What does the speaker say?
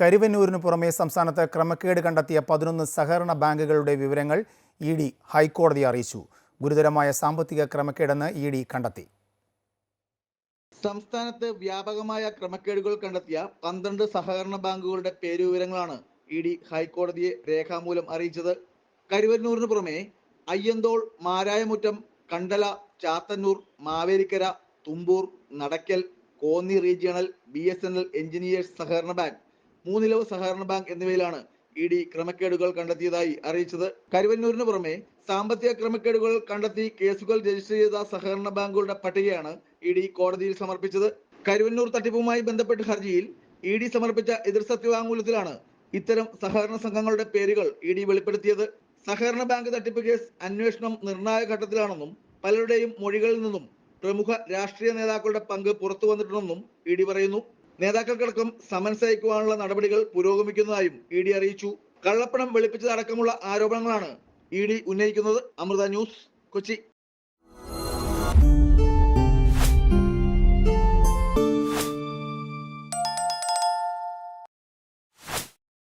കരുവന്നൂരിന് പുറമെ സംസ്ഥാനത്ത് ക്രമക്കേട് കണ്ടെത്തിയ പതിനൊന്ന് സഹകരണ ബാങ്കുകളുടെ വിവരങ്ങൾ ഇ ഡി ഹൈക്കോടതിയെ അറിയിച്ചു. ഗുരുതരമായ സാമ്പത്തിക ക്രമക്കേടെന്ന് ഇ ഡി കണ്ടെത്തി. സംസ്ഥാനത്ത് വ്യാപകമായ ക്രമക്കേടുകൾ കണ്ടെത്തിയ പന്ത്രണ്ട് സഹകരണ ബാങ്കുകളുടെ പേരുവിവരങ്ങളാണ് ഇ ഡി ഹൈക്കോടതിയെ രേഖാമൂലം അറിയിച്ചത്. കരുവന്നൂരിന് പുറമെ Ayyanthol Marayamuttam Kandala Chathannoor Mavelikkara Thumpoor Nadakkal Konni regional B S N L engineers സഹകരണ ബാങ്ക് മൂന്നിലവ് സഹകരണ ബാങ്ക് എന്നിവയിലാണ് ഇ ഡി ക്രമക്കേടുകൾ കണ്ടെത്തിയതായി അറിയിച്ചത്. കരുവന്നൂരിന് പുറമെ സാമ്പത്തിക ക്രമക്കേടുകൾ കണ്ടെത്തി കേസുകൾ രജിസ്റ്റർ ചെയ്ത സഹകരണ ബാങ്കുകളുടെ പട്ടികയാണ് ഇ ഡി കോടതിയിൽ സമർപ്പിച്ചത്. കരുവന്നൂർ തട്ടിപ്പുമായി ബന്ധപ്പെട്ട ഹർജിയിൽ ഇ ഡി സമർപ്പിച്ച എതിർ സത്യവാങ്മൂലത്തിലാണ് ഇത്തരം സഹകരണ സംഘങ്ങളുടെ പേരുകൾ ഇ ഡി വെളിപ്പെടുത്തിയത്. സഹകരണ ബാങ്ക് തട്ടിപ്പ് കേസ് അന്വേഷണം നിർണായക ഘട്ടത്തിലാണെന്നും പലരുടെയും മൊഴികളിൽ നിന്നും പ്രമുഖ രാഷ്ട്രീയ നേതാക്കളുടെ പങ്ക് പുറത്തു വന്നിട്ടുണ്ടെന്നും ഇ ഡി പറയുന്നു. നേതാക്കൾക്കടക്കം സമൻസ് അയക്കുവാനുള്ള നടപടികൾ പുരോഗമിക്കുന്നതായും ഇ ഡി അറിയിച്ചു. കള്ളപ്പണം വെളുപ്പിച്ചതടക്കമുള്ള ആരോപണങ്ങളാണ് ഇ ഡി ഉന്നയിക്കുന്നത്. അമൃത ന്യൂസ് കൊച്ചി.